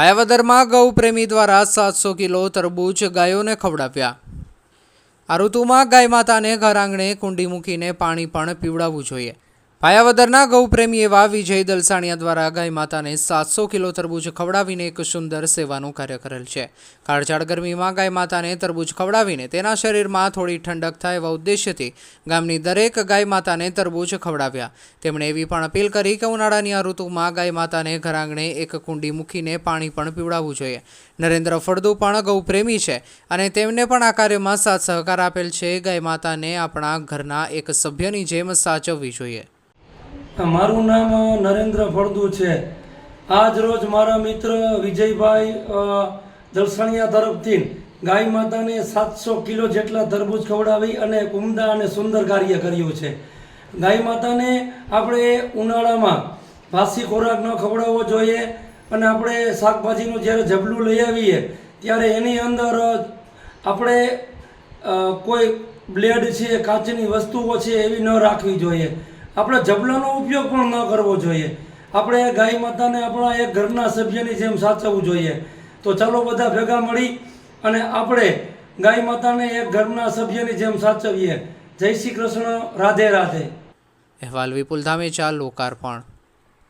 પાયાવદરમાં ગૌ પ્રેમી દ્વારા સાતસો કિલો તરબૂચ ગાયોને ખવડાવ્યા. આ ઋતુમાં ગાય માતાને ઘર આંગણે કુંડી મૂકીને પાણી પણ પીવડાવવું જોઈએ. પાયાવદરના ગૌપ્રેમી એવા વિજય દલસાણિયા દ્વારા ગાય માતાને સાતસો કિલો તરબૂચ ખવડાવીને એક સુંદર સેવાનું કાર્ય કરેલ છે. કાળઝાળ ગરમીમાં ગાય માતાને તરબૂચ ખવડાવીને તેના શરીરમાં થોડી ઠંડક થાય એવા ઉદ્દેશ્યથી ગામની દરેક ગાય માતાને તરબૂચ ખવડાવ્યા. તેમણે એવી પણ અપીલ કરી કે ઉનાળાની આ ઋતુમાં ગાય માતાને ઘરાંગણે એક કુંડી મૂકીને પાણી પણ પીવડાવવું જોઈએ. નરેન્દ્ર ફળદુ પણ ગૌપ્રેમી છે અને તેમને પણ આ કાર્યમાં સાથ સહકાર આપેલ છે. ગાય માતાને આપણા ઘરના એક સભ્યની જેમ સાચવવી જોઈએ. મારું નામ નરેન્દ્ર ફળદુ છે. આજ રોજ મારા મિત્ર વિજયભાઈ દલસણિયા તરફથી ગાય માતાને સાતસો કિલો જેટલા તરબૂચ ખવડાવી અને ઉમદા અને સુંદર કાર્ય કર્યું છે. ગાય માતાને આપણે ઉનાળામાં વાસી ખોરાક ન ખવડાવવો જોઈએ અને આપણે શાકભાજીનું જ્યારે જબલું લઈ આવીએ, ત્યારે એની અંદર આપણે કોઈ બ્લેડ છે, કાચની વસ્તુઓ છે એવી ન રાખવી જોઈએ. આપણે જબલાનો ઉપયોગ પણ ન કરવો જોઈએ. આપણે ગાય માતાને આપણા એક ઘરના સભ્યની જેમ સાચવવું જોઈએ. તો ચાલો બધા ભેગા મળી અને આપણે ગાય માતાને એક ઘરના સભ્યની જેમ સાચવીએ. જય શ્રી કૃષ્ણ, રાધે રાધે. અહેવાલ વિપુલ ધામેચા લોકાર્પણ